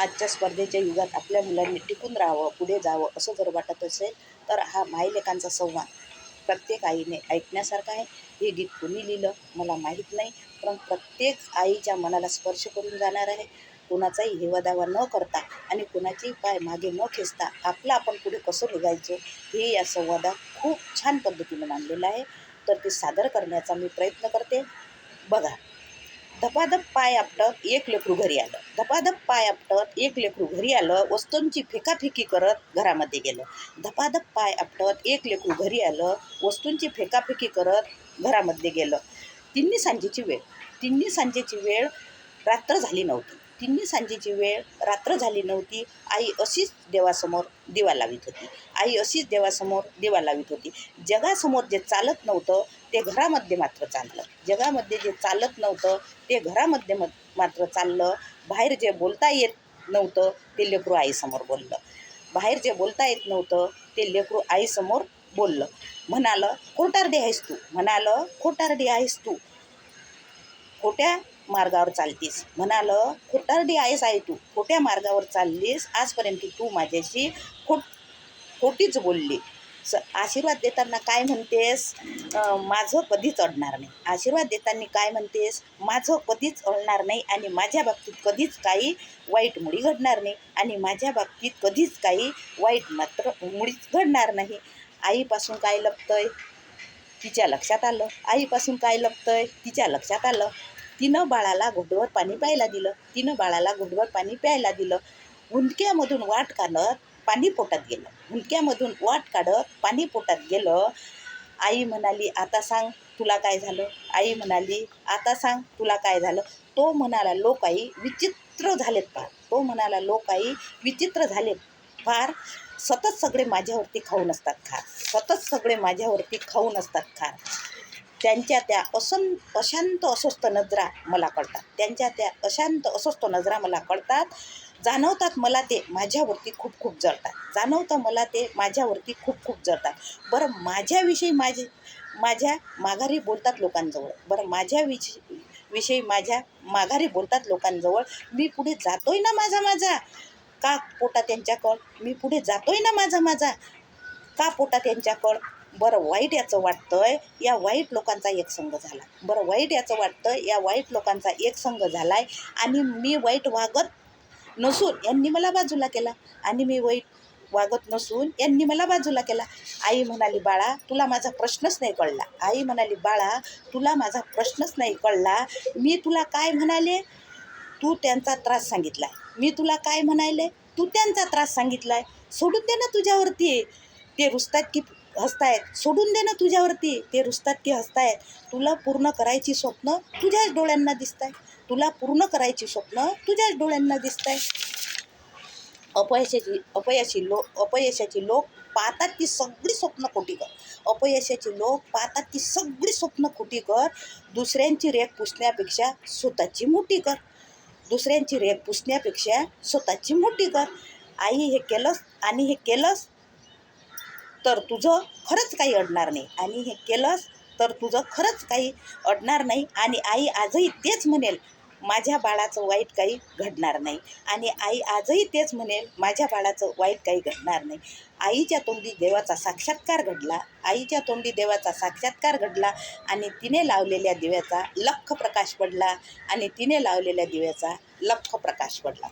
आजच्या स्पर्धेच्या युगात आपल्या मुलांनी टिकून राहावं पुढे जावं असं जर वाटत असेल तर हा माईलेकांचा संवाद प्रत्येक आईने ऐकण्यासारखा आहे. हे गीत कोणी लिहिलं मला माहीत नाही पण प्रत्येक आईच्या मनाला स्पर्श करून जाणार आहे. कोणाचाही हेवादावा न करता आणि कोणाचेही पाय मागे न खेचता आपलं आपण पुढे कसं निघायचं हे या संवादात खूप छान पद्धतीनं मांडलेलं आहे. तर ते सादर करण्याचा मी प्रयत्न करते. बघा. धपाधप पाय आपटत एक लेकरू घरी आलं. धपाधप पाय आपटत एक लेकरू घरी आलं वस्तूंची फेकाफेकी करत घरामध्ये गेलं. धपाधप पाय आपटत एक लेकरू घरी आलं वस्तूंची फेकाफेकी करत घरामध्ये गेलं. तिन्ही सांजेची वेळ. तिन्ही सांजेची वेळ रात्र झाली नव्हती. तिन्ही सांजेची वेळ रात्र झाली नव्हती. आई अशीच देवासमोर दिवा लावित होती. आई अशीच देवासमोर दिवा लावित होती. जगासमोर जे चालत नव्हतं ते घरामध्ये मात्र चाललं. जगामध्ये जे चालत नव्हतं ते घरामध्ये म मात्र चाललं. बाहेर जे बोलता येत नव्हतं ते लेकरू आईसमोर बोललं. बाहेर जे बोलता येत नव्हतं ते लेकरू आईसमोर बोललं. म्हणालं खोटारडी आहेस तू. म्हणालं खोटारडी आहेस तू. खोट्या मार्गावर चालतीस. म्हणालं खोटारडी आहेस आहे तू. खोट्या मार्गावर चाललीस. आजपर्यंत तू माझ्याशी खोट खोटीच बोलली. स आशीर्वाद देताना काय म्हणतेस? माझं कधीच अडणार नाही. आशीर्वाद देताना काय म्हणतेस? माझं कधीच अडणार नाही आणि माझ्या बाबतीत कधीच काही वाईट मुळी घडणार नाही आणि माझ्या बाबतीत कधीच काही वाईट मात्र मुळीच घडणार नाही. आईपासून काय लपतंय? तिच्या लक्षात आलं. आईपासून काय लपतंय? तिच्या लक्षात आलं. तिनं बाळाला घोटभर पाणी प्यायला दिलं. तिनं बाळाला घोटभर पाणी प्यायला दिलं. हुंदक्यामधून वाट काढत पाणी पोटात गेलं. हुंदक्यामधून वाट काढत पाणी पोटात गेलं. आई म्हणाली आता सांग तुला काय झालं? आई म्हणाली आता सांग तुला काय झालं? तो म्हणाला लोक आई विचित्र झालेत पा तो म्हणाला लोक आई विचित्र झालेत. फार सतत सगळे माझ्यावरती खाऊन असतात खार सतत सगळे माझ्यावरती खाऊन असतात खार त्यांच्या त्या असं अशांत अस्वस्थ नजरा मला कळतात. त्यांच्या त्या अशांत अस्वस्थ नजरा मला कळतात. जाणवतात मला ते माझ्यावरती खूप खूप जळतात. जाणवतं मला ते माझ्यावरती खूप खूप जळतात. बरं माझ्याविषयी माझे माझ्या माघारी बोलतात लोकांजवळ. बरं माझ्या विषयी माझ्या माघारी बोलतात लोकांजवळ. मी पुढे जातोय ना माझा माझा? का पोटा त्यांच्याकड? मी पुढे जातोय ना माझा माझा. का पोटा त्यांच्याकड? बरं वाईट याचं वाटतंय या वाईट लोकांचा एक संघ झाला. बरं वाईट याचं वाटतं या वाईट लोकांचा एक संघ झाला आहे आणि मी वाईट वागत नसून यांनी मला बाजूला केला. आणि मी वाईट वागत नसून यांनी मला बाजूला केला. आई म्हणाली बाळा तुला माझा प्रश्नच नाही कळला. आई म्हणाली बाळा तुला माझा प्रश्नच नाही कळला. मी तुला काय म्हणाले? तू त्यांचा त्रास सांगितला मी तुला काय म्हणायले? तू त्यांचा त्रास सांगितलाय. सोडून दे ना तुझ्यावरती. ते रुसतात की हसतायत. सोडून दे ना तुझ्यावरती. ते रुसतात की हसतायत. तुला पूर्ण करायची स्वप्न तुझ्याच डोळ्यांना दिसत आहे तुला पूर्ण करायची स्वप्न तुझ्याच डोळ्यांना दिसत आहे अपयशाची अपयशी लोक अपयशाची लोक पाहतात ती सगळी स्वप्न खोटी कर. अपयशाची लोक पाहतात ती सगळी स्वप्न खोटी कर. दुसऱ्यांची रेख पुसण्यापेक्षा स्वतःची मोठी कर. दुसऱ्यांची रेख पुसण्यापेक्षा स्वतःची मोठी कर. आई हे केलंस आणि हे केलंस तर तुझं खरंच काही अडणार नाही. आणि हे केलंस तर तुझं खरंच काही अडणार नाही. आणि आई आजही तेच म्हणेल माझ्या बाळाचं वाईट काही घडणार नाही. आणि आई आजही तेच म्हणेल माझ्या बाळाचं वाईट काही घडणार नाही. आईच्या तोंडी देवाचा साक्षात्कार घडला आईच्या तोंडी देवाचा साक्षात्कार घडला आणि तिने लावलेल्या दिव्याचा लख प्रकाश पडला आणि तिने लावलेल्या दिव्याचा लख प्रकाश पडला.